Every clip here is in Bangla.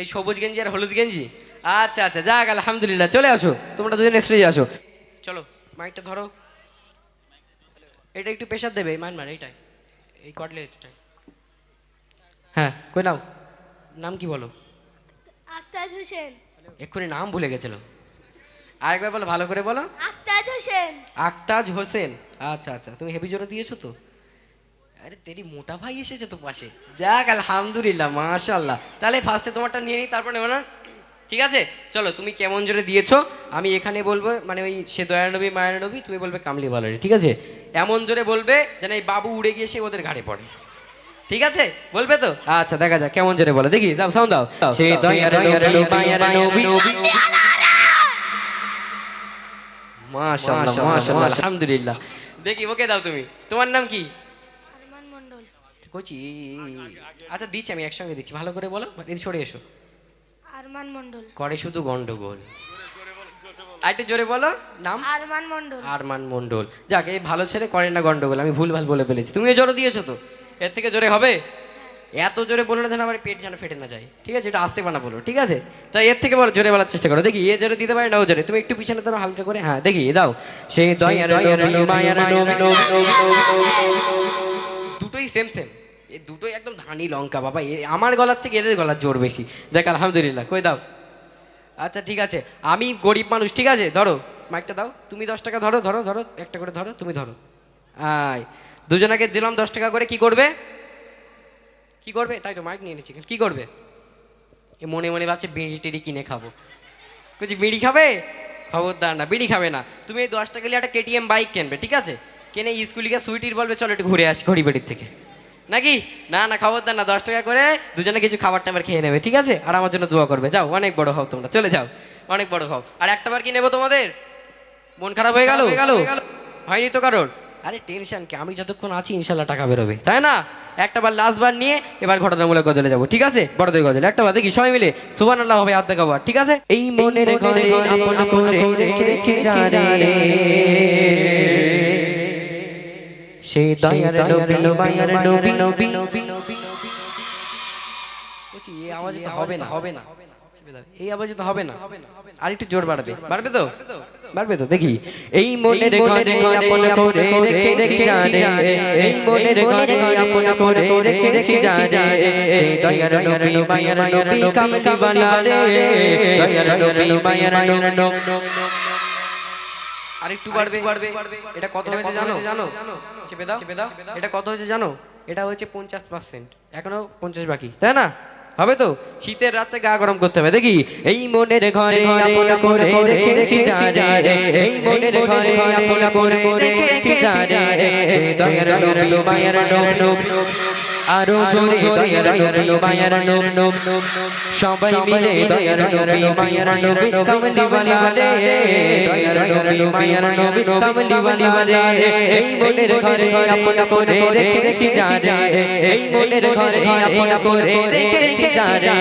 এই সবুজ গেঞ্জি আর হলুদ গেঞ্জি? আচ্ছা আচ্ছা যাক আলহামদুলিল্লাহ চলে আসো। তোমরা দুজনে স্টেজে আসো। চলো মাইকটা ধরো। এটা একটু প্রেশার দেবে মানমার এইটাই। এই কটলে এইটাই হ্যাঁ কই নাও। নাম কি বলো? আক্তাজ হোসেন। এক্ষুনি নাম ভুলে গেছিল। আরেকবার বলো ভালো করে বলো। আক্তাজ হোসেন। আক্তাজ হোসেন। আচ্ছা আচ্ছা তুমি হেভি জোরে দিয়েছ তো? আরে তেরি মোটা ভাই এসেছে তো পাশে। যাক আলহামদুলিল্লাহ মাশাল্লাহ তাহলে ফার্স্টে তোমারটা নিয়ে নিই তারপর নেব না? ঠিক আছে? চলো তুমি কেমন জোরে দিয়েছ? আমি এখানে বলব মানে ওই সে দয়ানবী মায়ানবী তুমি বলবে কামলি বালারি ঠিক আছে? এমন জোরে বলবে যেন এই বাবু উড়ে গিয়ে সে ওদের ঘাড়ে পড়ে। ঠিক আছে? বলবে তো? আচ্ছা দেখা যাক কেমন জোরে বলো। দেখি যাও সাউন্ড দাও। মাশাআল্লাহ মাশাআল্লাহ। আলহামদুলিল্লাহ। দেখি ওকে দাও তুমি। তোমার নাম কি? কোচি। আচ্ছা দিচ্ছি আমি একসঙ্গে দিচ্ছি। ভালো করে বলো। সরে এসো। আরমান মন্ডল করে শুধু গন্ডগোল। আর একটু জোরে বলো। নাম? আরমান মন্ডল আরমান মন্ডল যাক এই ভালো ছেলে করে না গন্ডগোল। আমি ভুল ভালো বলে ফেলেছি। তুমিও জোরে দিয়েছ তো? এর থেকে জোরে হবে? এত জোরে বলল না যেন আমার পেট যেন ফেটে না যায়। ঠিক আছে এটা আসতে পানা বলো ঠিক আছে? তাই এর থেকে বলো জোরে বলার চেষ্টা করো। দেখি এ জোরে দিতে পারে না ও জোরে। তুমি একটু পিছনে ধরো হালকা করে। হ্যাঁ দেখি এ দাও। সেই দুটোই সেম সেম এই দুটোই একদম ধানি লঙ্কা বাবা। এ আমার গলার থেকে এদের গলার জোর বেশি। দেখ আলহামদুলিল্লাহ কই দাও। আচ্ছা ঠিক আছে। আমি গরিব মানুষ ঠিক আছে? ধরো মাইকটা দাও। তুমি দশ টাকা ধরো ধরো ধরো একটা করে ধরো তুমি ধরো। আয়। দুজনাকে দিলাম দশ টাকা করে কি করবে? কি করবে? তাই তো মাইক নিয়ে নিচ্ছি। কি করবে? এ মনে মনে ভাবছে বিড়ি টিড়ি কিনে খাব। বলছি বিড়ি খাবে? খবরদার না বিড়ি খাবে না। তুমি এই দশ টাকা নিয়ে একটা কেটিএম বাইক কিনবে ঠিক আছে? কিনে স্কুলিকে সুইটির বলবে চলো একটু ঘুরে আসি ঘড়ি ঘড়িবাড়ির থেকে। নাকি? না না খবরদার না দশ টাকা করে দুজনে কিছু খাবার টাবার খেয়ে নেবে ঠিক আছে? আর আমার জন্য দোয়া করবে। যাও অনেক বড় হও তোমরা চলে যাও অনেক বড় হও। আর একটা বার কি নেব তোমাদের? মন খারাপ হয়ে গেল? গেল। হয়নি তো কারোর? আরে টেনশন কি আমি যতক্ষণ আছি ইনশাল্লাহ টাকা বেরোবে তাই না? একটা বার লাস্ট বার নিয়ে এবার ঘটনামূলক গজলে যাব ঠিক আছে? বড়দের গজলে একটা বার দেখি সবাই মিলে সুবান আল্লাহ হবে আর্ধেক খাবার ঠিক আছে? এই মনের ঘরে আপন করে রেখেছি যারে সেই দয়ার নবী মায়ার নবী নবী বলছি এই আওয়াজে তো হবে না হবে না। এই আওয়াজে তো হবে না। আর একটু জোর বাড়বে। বাড়বে তো? বাড়বে তো? দেখি। এই মনের ঘরে আপন করে রেখেছি জানে। এই মনের ঘরে আপন করে রেখেছি জানে। সেই দয়ার নবী মায়ার নবী কামলি রে দয়ার নবী মায়ার নবী আর একটু বাড়বে। এটা কত হয়েছে জানো? জানো? চেপে দাও। চেপে দাও। এটা কত হয়েছে জানো? এটা হয়েছে পঞ্চাশ পার্সেন্ট এখনও পঞ্চাশ বাকি। তাই না? হবে তো? শীতের রাতে গা গরম করতে হবে। দেখি এই মনের ঘরে আপন করে রেখেছি যারে এই মনের ঘরে আপন করে রেখেছি যারে দয়ার নবী মায়ের নবী আরও জোরে দয়ার নবী মায়ের নবী সবাই মিলে দয়ার নবী মায়ের নবী কমলি বালা রে দয়ার নবী মায়ের নবী কমলি বালা রে এই মনের ঘরে আপন করে রেখেছি এই মনের ঘরে আপন করে রেখেছি যারে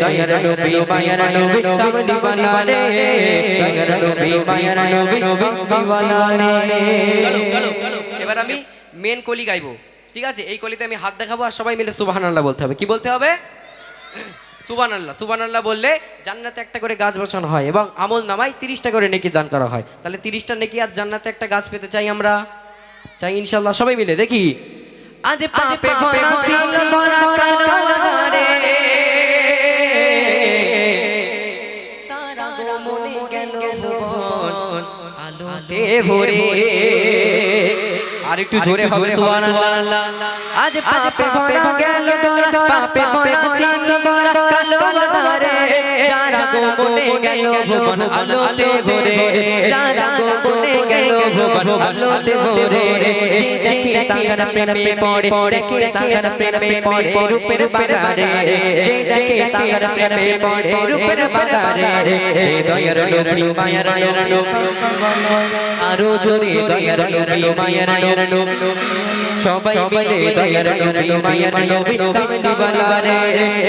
দয়ার নবী মায়ের নবী কমলি বালা রে দয়ার নবী মায়ের নবী কমলি বালা রে চলো চলো চলো এবার আমি মেন কলি গাইবো। ঠিক আছে এই কলিতে আমি হাত দেখাবো আর সবাই মিলে সুবহানাল্লাহ বলতে হবে। কি বলতে হবে? সুবান আল্লাহ সুবান আল্লাহ বললে জান্নাতে একটা করে গাছ বসানো হয় এবং আমল নামায় তিরিশটা করে নেকি দান করা হয়। তাহলে তিরিশটা নেকি আর জান্নাতে একটা গাছ পেতে চাই আমরা? চাই ইনশাল্লাহ সবাই মিলে দেখি। আজ পাপে ভরা ছিল ধরা কালো তারা গো মনে গেল ভুবন। আলোতে ভরে আর একটু জোরে হবে সুবহানাল্লাহ। আজ পাপে ভরা গেল তোরা পাপে ভরা ছিল তোরা কালো আধারে যারা গো গেল ভুবন আলোতে ভরে যারা গো গেল ভুবন আলোতে ভরে দেখে তাঙ্গার প্রেমে পড়ে দেখে তাঙ্গার প্রেমে পড়ে রূপের বাগারে যে দেখে প্রেমে পড়ে রূপের বাগারে দয়ার নবী মায়ার নবী আরও জোরে দয়ার নবী মায়ার নবী সবাই মিলে দয়ার নবী মায়ার নবী কামলি বালারে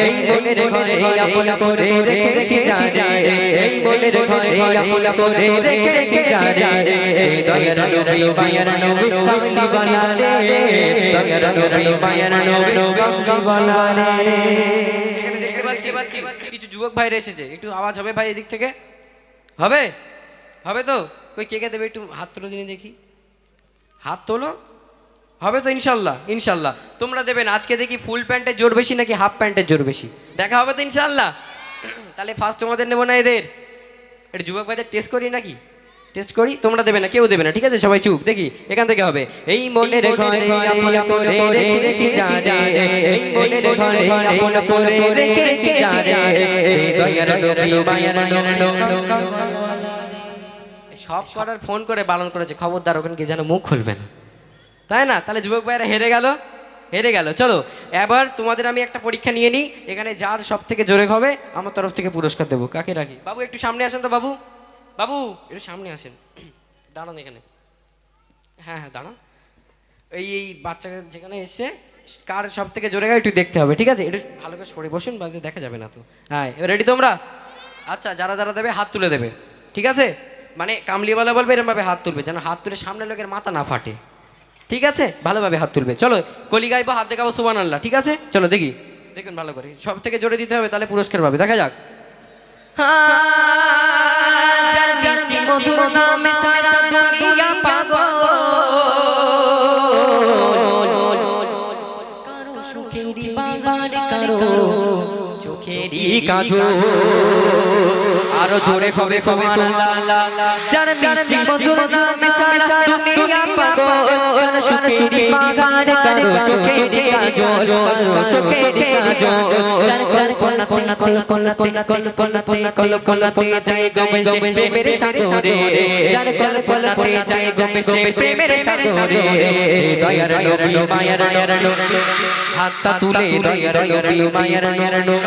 এই মনের ঘরে আপন করে রেখেছি জানে এই মনের ঘরে আপন করে রেখেছি জানে দয়ার নবী মায়ার নবী কামলি বালা রে। দয়ার নবী মায়ার নবী কামলি বালা রে। এখানে দেখতে পাচ্ছি কিছু যুবক ভাইরা এসেছে। একটু আওয়াজ হবে ভাই এদিক থেকে? হবে? হবে তো? কই কে কে দেবে একটু হাত তোলো দিনে দেখি। হাত তোলো? হবে তো ইনশাল্লাহ ইনশাল্লাহ। তোমরা দেবেন আজকে দেখি ফুল প্যান্টের জোর বেশি নাকি হাফ প্যান্টের জোর বেশি? দেখা হবে তো ইনশাল্লাহ। তাহলে ফার্স্ট তোমাদের নেব না এদের? এটা যুবক ভাইদের টেস্ট করি নাকি? টেস্ট করি? তোমরা দেবে না কেউ দেবে না ঠিক আছে? সবাই চুপ দেখি এখান থেকে হবে। এই মনের ঘরে আপন করে রেখেছি যারে এই মনের ঘরে আপন করে রেখেছি যারে দয়ার নবী মায়ার সব করার ফোন করে বারণ করেছে খবরদার ওখানে যেন মুখ খুলবে না। তাই না? তাহলে যুবক ভাইরা হেরে গেল। হেরে গেল। চলো, এবার তোমাদের আমি একটা পরীক্ষা নিয়ে নিই। এখানে যার সব থেকে জোরে হবে, আমার তরফ থেকে পুরস্কার দেবো। কাকে রাখি? বাবু, একটু সামনে আসেন তো, বাবু। বাবু, একটু সামনে আসেন। দাঁড়ান এখানে। হ্যাঁ হ্যাঁ দাঁড়ান। এই এই বাচ্চা যেখানে এসছে, কার সব থেকে জোরে একটু দেখতে হবে, ঠিক আছে? একটু ভালো করে সরে বসুন বাকি দেখা যাবে না তো। হ্যাঁ এবার রেডি তোমরা? আচ্ছা যারা যারা দেবে, হাত তুলে দেবে, ঠিক আছে? মানে কামলিওয়ালা বলবে এরমভাবে হাত তুলবে, যেন হাত তুলে সামনে লোকের মাথা না ফাটে। ঠিক আছে? ভালোভাবে হাত তুলবে। চলো, কলি গাইবো, হাত দেখাবো সুবান আল্লাহ ঠিক আছে? চলো, দেখি। দেখুন, ভালো করে। সব থেকে জোরে দিতে হবে, তাহলে পুরস্কার পাবে। দেখা যাক। কারও সুখেরই বাগান, কারও চোখেরই কাজল আরও জোরে হবে হবে যার মিষ্টি মধুর নামে সারা দুনিয়া পাগল কারও সুখেরই বাগান কারও চোখেরই কাজল কারও চোখেরই কাজল যার কল্পনা কল্পনা কল্পনা কল্পনা কল্পনা কল্পনাতে যায় গমে গমে প্রেমের সাগরে যার কল্পনাতে যায় গমে গমে প্রেমের সাগরে সেই দয়ার নবী মায়ার নবী হাতটা তুলে দয়ার নবী মায়ার নবী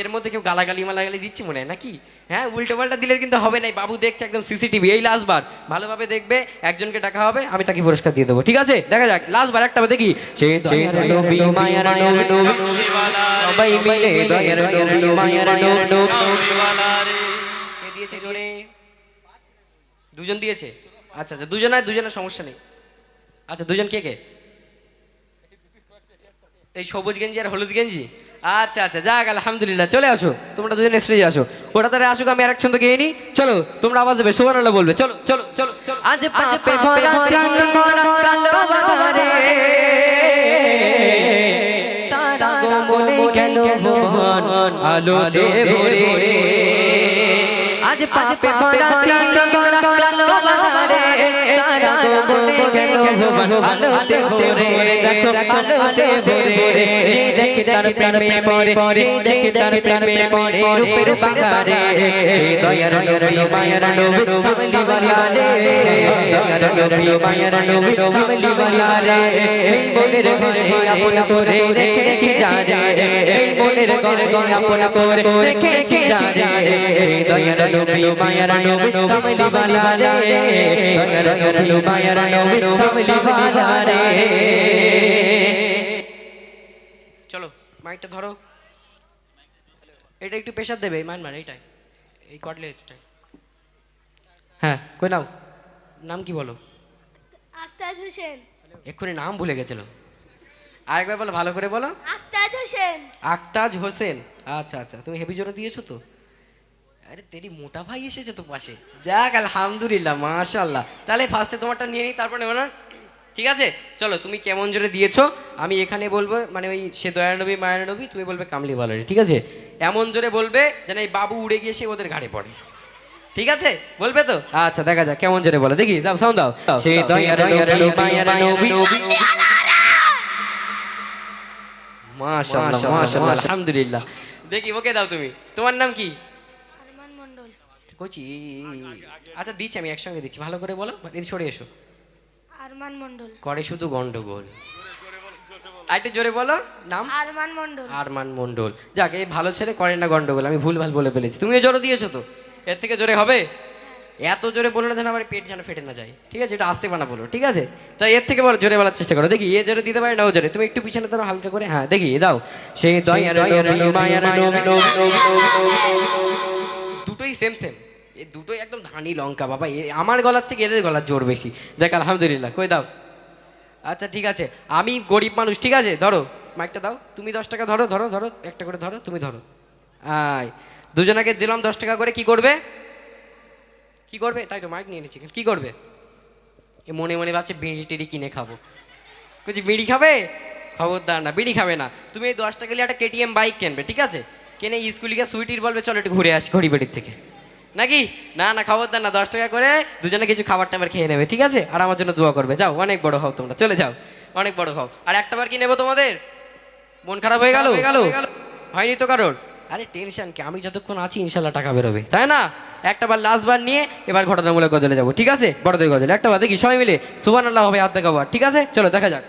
এর মধ্যে কেউ গালাগালি মালাগালি দিচ্ছি মনে হয় নাকি? হ্যাঁ উল্টো পাল্টা দিলে কিন্তু হবে না। বাবু দেখছে একদম সিসিটিভি এই লাস্ট বার। ভালোভাবে দেখবে একজনকে ডাকা হবে আমি তাকে পুরস্কার দিয়ে দেবো। ঠিক আছে? দেখা যাক লাস্ট বার একটা দেখি দুজন দিয়েছে? আচ্ছা আচ্ছা দুজনের দুজনের সমস্যা নেই। আচ্ছা দুজন কে কে? এই সবুজ গেঞ্জি আর হলুদ গেঞ্জি? আচ্ছা আচ্ছা যাক আলহামদুলিল্লাহ চলে আসো। তোমরা দুজন স্টেজে আসো। ওটা তারা আসুক আমি আরেক ছন্দ গেয়ে নি। চলো তোমরা আওয়াজ দেবে সুবহানাল্লাহ বলবে। চলো চলো চলো আজ পাপে ভরা চাঁদ ভরা কালো বাজারে তারা গো মনে কেন ভুবন? আলোতে ভরে। আজ পাপে ভরা চাঁদ কালো বাজারে তারা মনে কেন ভুবন আলোতে ভরে দেখো আলোতে ভরে যে দেখে তার প্রেমে পড়ে যে দেখে তার প্রেমে পড়ে রূপের বাগারে দয়ার নবী মায়ার নবী কামলি বালা রে দয়ার নবী মায়ার নবী কামলি বালা রে এই মনের ঘরে আপন করে রেখেছি যা রে এই মনের ঘরে আপন করে রেখেছি যা দয়ার নবী মায়ার নবী কামলি বালা দয়ার নবী মায়ার নবী কামলি বালা রে চলো মাইকটা ধরো এটা একটু প্রেশার দেবে মান মার এইটাই এই কটলে এইটাই হ্যাঁ কই নাও নাম কি বলো আক্তাজ হোসেন এক্ষুনি নাম ভুলে গেছিল আরেকবার বলো ভালো করে বলো আক্তাজ হোসেন আক্তাজ হোসেন আচ্ছা আচ্ছা তুমি হেভি জোরে দিয়েছ তো আরে তেরি মোটা ভাই এসেছে তো পাশে। যাক আলহামদুলিল্লাহ মাশাল্লাহ তাহলে ফার্স্টে তোমারটা নিয়ে নিই তারপর নেব না? ঠিক আছে? চলো তুমি কেমন জোরে দিয়েছ? আমি এখানে বলব মানে ওই সে দয়ানবী মায়ানবী তুমি বলবে কামলি বালারি ঠিক আছে? এমন জোরে বলবে যেন এই বাবু উড়ে গিয়ে সে ওদের ঘাড়ে পড়ে। ঠিক আছে? বলবে তো? আচ্ছা দেখা যাক কেমন জোরে বলো। দেখি যাও সাউন্ড দাও। মাশাআল্লাহ মাশাআল্লাহ। আলহামদুলিল্লাহ। দেখি ওকে দাও তুমি। তোমার নাম কি? কোচি আচ্ছা দিচ্ছি আমি একসঙ্গে দিচ্ছি ভালো করে বলো সরে এসো আরমান মন্ডল করে শুধু গন্ডগোল আরেকটু জোরে বলো নাম আরমান মন্ডল আরমান মন্ডল যাক এই ভালো ছেলে করে না গন্ডগোল আমি ভুল ভালো বলে ফেলেছি তুমিও জোরে দিয়েছ তো এর থেকে জোরে হবে এত জোরে বলো না যেন আমার পেট যেন ফেটে না যায় ঠিক আছে এটা আসতে পানা বলো ঠিক আছে তাই এর থেকে বলো জোরে বলার চেষ্টা করো দেখি এ জোরে দিতে পারে না ও জোরে তুমি একটু পিছনে ধরো হালকা করে হ্যাঁ দেখি এ দাও সেই দয়ার মায়ার দুটোই সেম সেম এই দুটোই একদম ধানি লঙ্কা, বাবা। এ, আমার গলার থেকে এদের গলার জোর বেশি। দেখ, আলহামদুলিল্লাহ, কই দাও। আচ্ছা ঠিক আছে। আমি গরিব মানুষ, ঠিক আছে? ধরো মাইকটা দাও। তুমি দশ টাকা ধরো ধরো ধরো, একটা করে ধরো, তুমি ধরো। আয়। দুজনাকে দিলাম দশ টাকা করে, কি করবে? কি করবে? তাই তো মাইক নিয়ে নিচ্ছি। কি করবে? এ মনে মনে ভাবছে, বিড়ি টিড়ি কিনে খাব। বলছি বিড়ি খাবে? খবরদার না, বিড়ি খাবে না। তুমি এই দশ টাকা একটা কেটিএম বাইক কিনবে, ঠিক আছে? কিনে স্কুলিকে সুইটির বলবে চলো একটু ঘুরে আসি ঘড়িবাড়ির থেকে। নাকি? না না খাবার খবরদার না দশ টাকা করে দুজনে কিছু খাবার টাবার খেয়ে নেবে ঠিক আছে? আর আমার জন্য দোয়া করবে। যাও অনেক বড় হও তোমরা চলে যাও অনেক বড় হও। আর একটা বার কি নেব তোমাদের? মন খারাপ হয়ে গেল? গেল। হয়নি তো কারোর? আরে টেনশন কি আমি যতক্ষণ আছি ইনশাল্লাহ টাকা বেরোবে তাই না? একটা বার লাস্ট বার নিয়ে এবার ঘটনামূলক গজলে যাব ঠিক আছে? বড়দের গজলে একটা বার দেখি সবাই মিলে। সুবান আল্লাহ হবে আর্ধেক আবার ঠিক আছে? চলো দেখা যাক।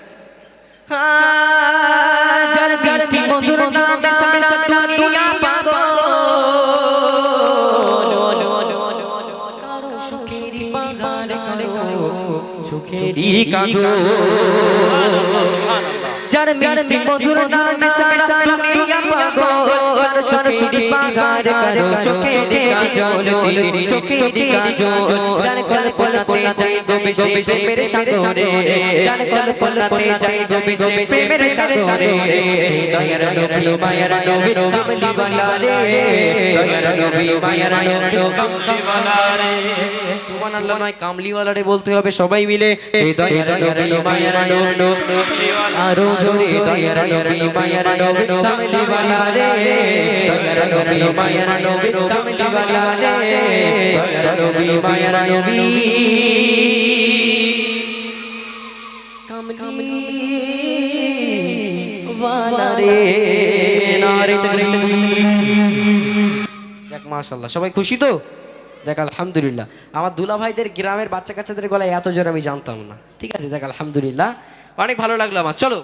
যার বৃষ্টি মধুর নামে সারা দুনিয়া পাগল। কারও সুখেরই বাগান কারও সুখেরই কাজল। যার মিষ্টি মধুর নামে সারা দুনিয়া পাগল। কারও বাগান কারও চোখেরই কাজল। চোখেরই কাজল। যার কল্পনাতে যাই জবে সে প্রেমের সাগরে যার কল্পনাতে যাই জবে সে প্রেমের সাগরে দয়ার নবী মায়ার নবী কামলি রে দয়ার নবী মায়ার নবী কামলি রে সুবহানাল্লাহ নয় কামলিওয়ালা রে বলতে হবে সবাই মিলে সেই দয়ার নবী মায়ার নবী আরও জোরে দয়ার নবী মায়ার নবী কামলি রে দয়ার নবী মায়ার নবী কামলি রে দয়ার নবী মায়ার নবী সবাই খুশি তো? দেখ আলহামদুলিল্লাহ। আমার দুলা ভাইদের গ্রামের বাচ্চা কাচ্চাদের গলায় এত জোর আমি জানতাম না। ঠিক আছে? দেখ আলহামদুলিল্লাহ। অনেক ভালো লাগল আমার। চলো।